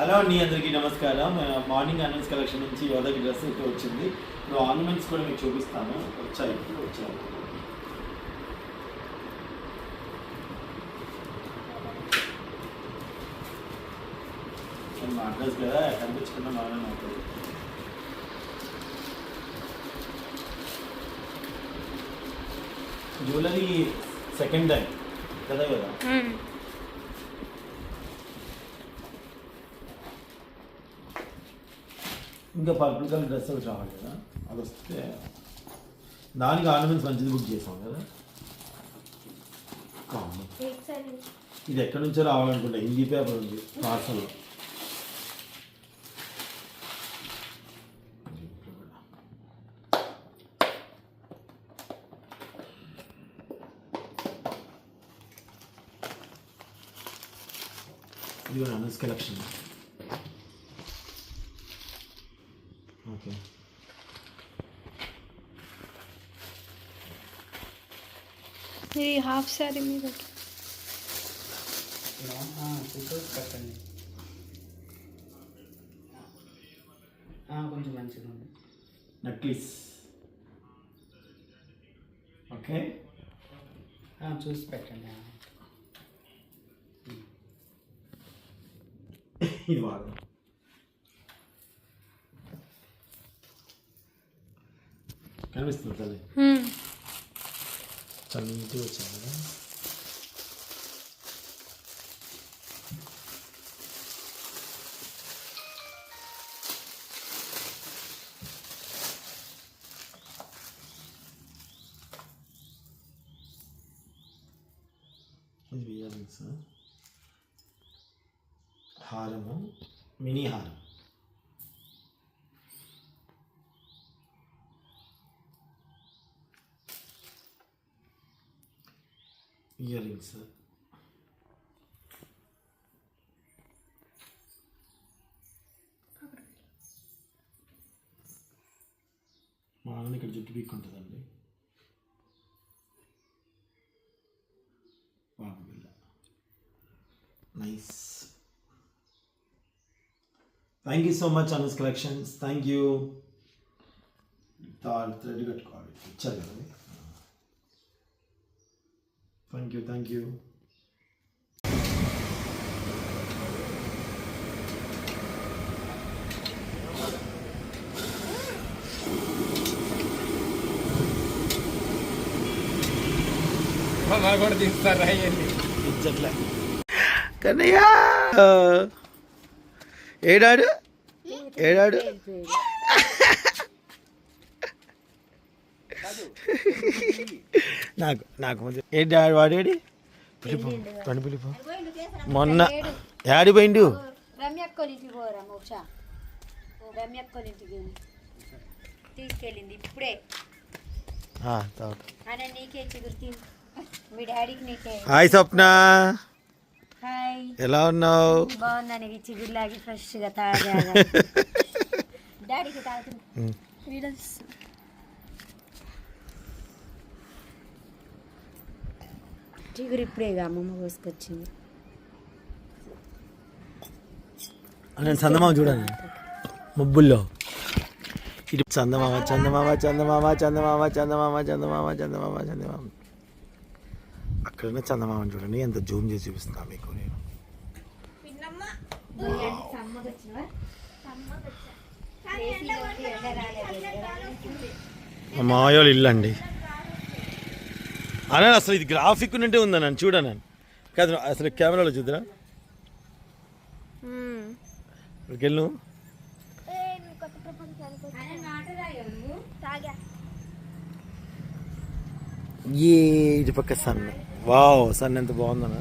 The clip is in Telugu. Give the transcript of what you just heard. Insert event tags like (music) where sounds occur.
హలో అండి అందరికీ నమస్కారం. మార్నింగ్ ఆర్నమెంట్స్ కలెక్షన్ నుంచి యోధకి డ్రెస్ అయితే వచ్చింది. ఇప్పుడు ఆర్నమెంట్స్ కూడా మీకు చూపిస్తాను. వచ్చాయి వచ్చాయి. మా అడ్రస్ కదా కనిపించకుండా మనమే అవుతుంది జ్యువెలరీ సెకండ్ టైం కదా కదా? ఇంకా పర్పుల్ కలర్ డ్రెస్ ఒకటి రావాలి కదా. అది వస్తే దానికి ఆర్నమెంట్స్ మంచిది బుక్ చేసాం కదా. ఇది ఎక్కడి నుంచో రావాలనుకుంటా. హిందీ పేపర్ ఉంది పార్సల్ ఇది అనస్ కలెక్షన్ ఓకే. ఇది హాఫ్ శారీ మీద. ఆ, కొంచెం మంచిగా ఉంది. Necklace okay. చూసి పెట్టండి. ఇది వాడదాం కనిపిస్తుంది తల్లి. చాలా నీట్గా వచ్చాను. కదా ఇది హారము మినీ హారం. ఇయర్ రింగ్స్ మా నాన్న ఇక్కడ జుట్టు పీక్కుంటుందండి. బాబు బిల్ల nice thank you so much Anas collections thank you thread కట్టుకోవాలి ఇచ్చారు కదా థ్యాంక్ యూ థ్యాంక్ యూ కూడా తీస్తారా ఇవన్నీ ఇచ్చట్లే కన్నయ్య ఏడాడు ఏడాడు (laughs) నాకు నాకు ఏంటి ఆడు వాడేడి పిలుపు. పని మొన్న యాడి పోయిండు. తీసుకెళ్ళింది ఇప్పుడే. హాయ్ స్వప్న. ఎలా ఉన్నావు? బాగున్నాను ఇవి చిగురులాగి ఫ్రెష్గా తాగా (laughs) చిగురు ఇప్పుడేగా అమ్మమ్మ కోసుకొచ్చింది. నేను చందమామ చూడండి ముబ్బుల్లో. ఇటు చందమామ చందమామ చందమామ చందమామ చందమామ చందమామ చందమామ చందమామ. అక్కడనే చందమామ చూడండి. ఎంత జూమ్ చేసి చూపిస్తున్నా మీకు నేను. మా మావయ్య వాళ్ళ ఇల్లు అండి అన్న అసలు ఇది గ్రాఫిక్ నుంటే ఉందన్నాను చూడను కాదు అసలు కెమెరాలో చూద్దురా. వెళ్ళు ఏ ఇటు పక్క సన్. వావ్ సన్ ఎంత బాగుందన్న.